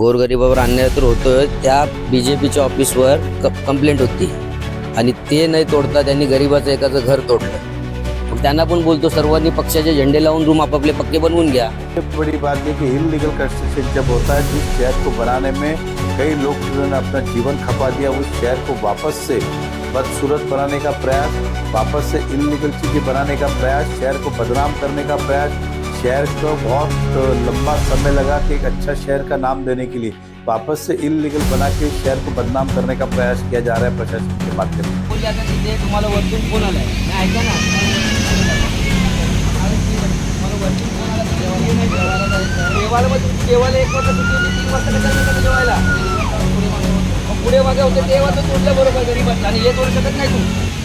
गोरगरिबावर अन्याय तर होतोय त्या बी जे पीच्या ऑफिसवर क कंप्लेंट होती. आणि ते नाही तोडता त्यांनी गरिबाचं एकाचं घर तोडलं. मग त्यांना पण बोलतो सर्वांनी पक्षाचे झेंडे लावून रूम आपापले पक्के बनवून घ्या. बड़ी बात है कि इलीगल कंस्ट्रक्शन जब होता है जिस शहर को बनाने में कई लोग ने अपना जीवन खपा दिया उस शहर को वापस से बदसूरत बनाने का प्रयास वापस से इलीगल चीज़ें बनाने का प्रयास शहर को बदनाम करने का प्रयास शहर को बहुत लंबा समय लगा कि एक अच्छा शहर का नाम देने के लिए। वापस से इलीगल बना के शहर को बदनाम करने का प्रयास किया जा रहा है प्रशासन के माध्यम से। एक वाजता सुट्टी होती, पुढे होते ते तोडलं बरोबर गरीबाचं आणि शकत नाही तू।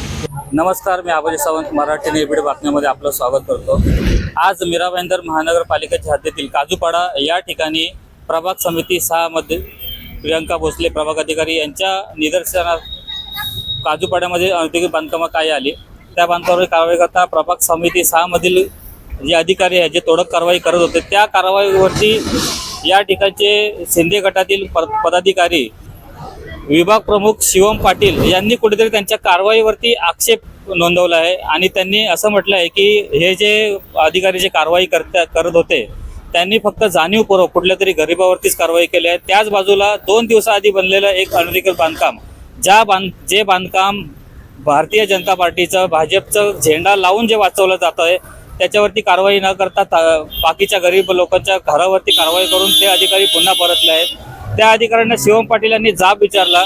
नमस्कार मी आबाजी सावंत मराठी निर्भीड बातम्यामध्ये आपलं स्वागत करतो. आज मीरा भाईंदर महानगरपालिकेच्या हद्दीतील काजूपाडा या ठिकाणी प्रभाग समिती सहामध्ये प्रियंका भोसले प्रभाग अधिकारी यांच्या निदर्शनात काजूपाड्यामध्ये औद्योगिक बांधकामं काय आली? त्या बांधकामावर कारवाई करता प्रभाग समिती सहामधील जे अधिकारी आहेत जे तोडक कारवाई करत होते त्या कारवाईवरती या ठिकाणचे शिंदे गटातील पदाधिकारी विभाग प्रमुख शिवम पाटील यांनी कुठेतरी त्यांच्या कारवाईवरती आक्षेप नोंदवला आहे. आणि त्यांनी असं म्हटलं आहे की हे जे अधिकारी जे कारवाई करता करत होते त्यांनी फक्त जाणीवपूर्वक कुठल्या तरी गरिबावरतीच कारवाई केली आहे. त्याच बाजूला दोन दिवसाआधी बनलेलं एक अनधिकृत बांधकाम ज्या बांध जे बांधकाम भारतीय जनता पार्टीचं भाजपचं झेंडा लावून जे वाचवलं जात आहे त्याच्यावरती कारवाई न करता बाकीच्या गरीब लोकांच्या घरावरती कारवाई करून ते अधिकारी पुन्हा परतले आहेत. त्या अधिकाऱ्यांना शिवम पाटील यांनी जाब विचारला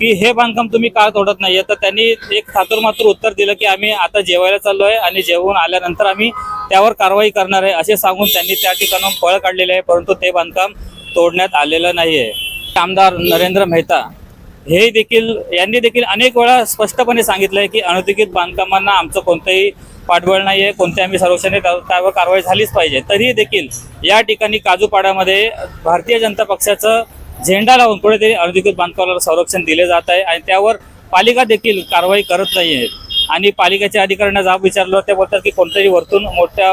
की हे बांधकाम तुम्ही का तोडत नाहीये. तर त्यांनी एक थातुरमातूर उत्तर दिलं की आम्ही आता जेवायला चाललो आहे आणि जेवून आल्यानंतर आम्ही त्यावर कारवाई करणार आहे असे सांगून त्यांनी त्या ठिकाणून पळ काढलेले आहे परंतु ते बांधकाम तोडण्यात आलेलं नाहीये. आमदार नरेंद्र मेहता हे देखील यांनी देखील अनेक वेळा स्पष्टपणे सांगितलंय की अनधिकृत बांधकामांना आमचं कोणतंही पाठबळ नाही आहे कोणते आम्ही सर्वक्षणे त्या- त्यावर कारवाई झालीच पाहिजे. तरीही देखील या ठिकाणी काजूपाड्यामध्ये भारतीय जनता पक्षाचं झेंडा लावून कुठेतरी अनधिकृत बांधकामाला संरक्षण दिले जात आहे आणि त्यावर पालिका देखील कारवाई करत नाही आहे. आणि पालिकेच्या अधिकाऱ्यांना जाब विचारलं ते बोलतात की कोणत्याही वरतून मोठ्या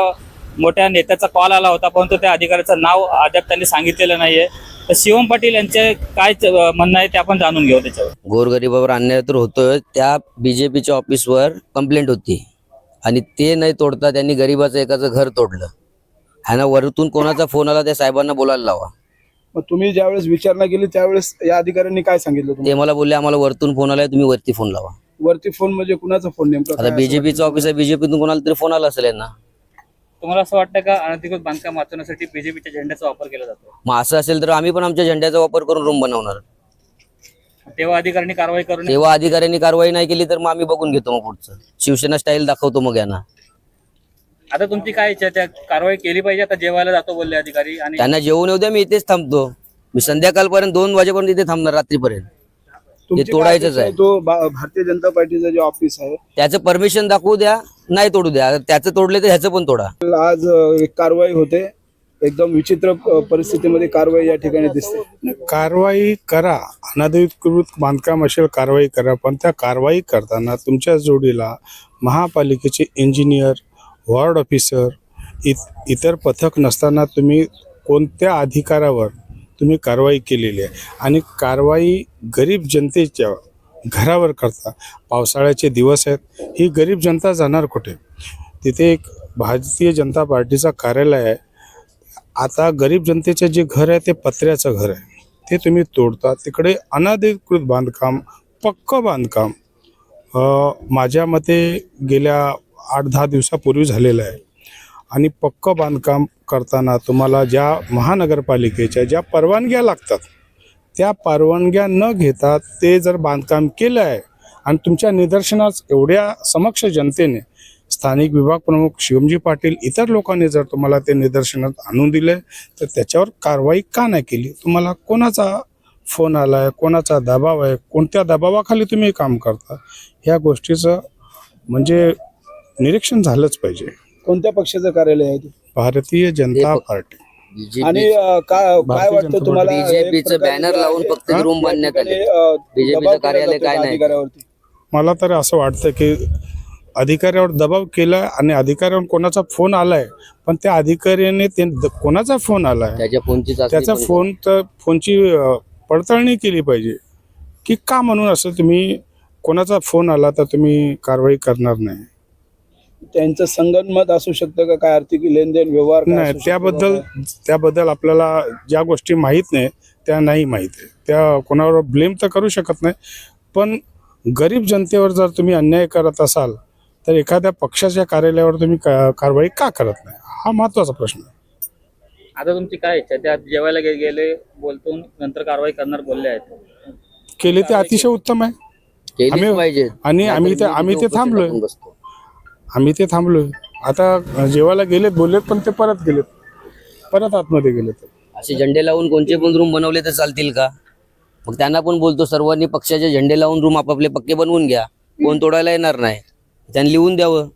मोठ्या नेत्याचा कॉल आला होता परंतु त्या अधिकाऱ्याचं नाव अद्याप त्यांनी सांगितलेलं नाहीये तर शिवम पाटील यांचे काय म्हणणं आहे ते आपण जाणून घेऊ त्याच्यावर. गोरगरिबावर अन्याय तर होतोय. त्या बीजेपीच्या ऑफिसवर कंप्लेंट होती. आणि ते नाही तोडता त्यांनी गरिबाचं एकाचं घर तोडलं. ह्यानं वरतून कोणाचा फोन आला त्या साहेबांना बोलायला लावा. मग तुम्ही ज्यावेळेस विचारणा केली त्यावेळेस या अधिकाऱ्यांनी काय सांगितलं ते मला बोलले आम्हाला वरतून फोन आलाय तुम्ही वरती फोन लावा. वरती फोन म्हणजे कुणाचा फोन नेमका? आता काय असं बीजेपीचं ऑफिस आहे बीजेपीतून कोणाला तरी फोन आला असेल यांना. तुम्हाला असं वाटतं का अनधिकृत बांधकाम वाचवण्यासाठी बीजेपीच्या झेंड्याचा वापर केला जातो? मग असं असेल तर आम्ही पण आमच्या झेंड्याचा वापर करून रूम बनवणार. तेव्हा अधिकाऱ्यांनी कारवाई करून तेव्हा अधिकाऱ्यांनी कारवाई नाही केली तर मग आम्ही बघून घेतो मग पुढचं. शिवसेना स्टाईल दाखवतो मग यांना. आता तुमची काय इच्छा आहे? त्या कारवाई केली पाहिजे? आता जेवायला जातो बोलले अधिकारी आणि त्यांना जेवून येऊ द्या मी इथेच थांबतो. मी संध्याकाळपर्यंत दोन वाजेपर्यंत इथे थांबणार रात्रीपर्यंत. तुमची ते तोडायचंच आहे. तो भा- भारतीय जनता पार्टीचं जे ऑफिस आहे त्याचं परमिशन दाखवू द्या नाही तोडू द्या. त्याचं तोडले तर ह्याचं पण तोडा. आज अ, एक कारवाई होते. एकदम विचित्र अ, परिस्थितीमध्ये कारवाई या ठिकाणी दिसते. कारवाई करा. अनधिकृत बांधकाम असेल कारवाई करा. पण त्या कारवाई करताना तुमच्या जोडीला महापालिकेचे इंजिनियर वॉर्ड ऑफिसर इत इतर पथक नसताना तुम्ही कोणत्या अधिकारावर तुम्ही कारवाई केलेली आहे? आणि कारवाई गरीब जनतेच्या घरावर करता. पावसाळ्याचे दिवस आहेत. ही गरीब जनता जाणार कुठे? तिथे एक भारतीय जनता पार्टीचा कार्यालय आहे. आता गरीब जनतेचं जे घर आहे ते पत्र्याचं घर आहे. ते तुम्ही तोडता. तिकडे अनधिकृत बांधकाम पक्क बांधकाम माझ्या मते गेल्या आठ दहा दिवसापूर्वी झालेलं आहे. आणि पक्कं बांधकाम करताना तुम्हाला ज्या महानगरपालिकेच्या ज्या परवानग्या लागतात त्या परवानग्या न घेता ते जर बांधकाम केलं आहे आणि तुमच्या निदर्शनास एवढ्या समक्ष जनतेने स्थानिक विभाग प्रमुख शिवमजी पाटील इतर लोकांनी जर तुम्हाला ते निदर्शनात आणून दिले तर त्याच्यावर कारवाई का नाही केली? तुम्हाला कोणाचा फोन आला आहे कोणाचा दबाव आहे? कोणत्या दबावाखाली तुम्ही काम करता? ह्या गोष्टीचं म्हणजे निरीक्षण झालंच पाहिजे. कोणत्या पक्षाचं कार्यालय आहे ते? भारतीय जनता पार्टी. आणि अ, काय काय भारतीय वाटतं जनता तुम्हाला पार्टी- एक BJP चं प्रकारे banner जे लावून फक्त room बांधण्यात आले. ठिकाणी, अ, BJP चं दबाव केला कार्यालय काय नाही. अधिकाऱ्यावरती? मला तर असं वाटतं की अधिकाऱ्यावर दबाव केला आणि अधिकाऱ्यावर कोणाचा फोन आलाय पण त्या अधिकाऱ्याने ते द- कोणाचा फोन आलाय? त्याच्या फोनची चाचणी त्याचा पण फोन तर फोनची अ, पडताळणी केली पाहिजे. की का म्हणून असं तुम्ही कोणाचा फोन आला तर तुम्ही कारवाई करणार नाही? त्यांचं संगनमत असू शकतं का? काय आर्थिक लेनदेन व्यवहार काय नाही असू शकतो? त्याबद्दल का? त्याबद्दल आपल्याला ज्या गोष्टी माहीत नाही त्या नाही माहीत आहे. त्या कोणावर ब्लेम तर करू शकत नाही. पण गरीब जनतेवर जर तुम्ही अन्याय करत असाल तर एखाद्या पक्षाच्या कार्यालयावर तुम्ही का- कारवाई का करत नाही? हा महत्त्वाचा प्रश्न आहे. आता तुमची काय इच्छा त्या जेवायला गे- गेले बोलतून नंतर कारवाई करणार बोलले आहेत. केले ते अतिशय उत्तम आहे. केलीच आम्ही- पाहिजे आणि आम्ही ते आम्ही ते थांबलोय. आम्ही ते थांबलो आता जेवायला गेलेत बोललेत पण ते परत गेलेत. परत आतमध्ये गेलेत. असे झेंडे लावून कोणते पण रूम बनवले तर चालतील का? मग त्यांना पण बोलतो सर्वांनी पक्षाचे झेंडे लावून रूम आपापले पक्के बनवून घ्या. कोण तोडायला येणार नाही. त्यांनी लिहून द्यावं.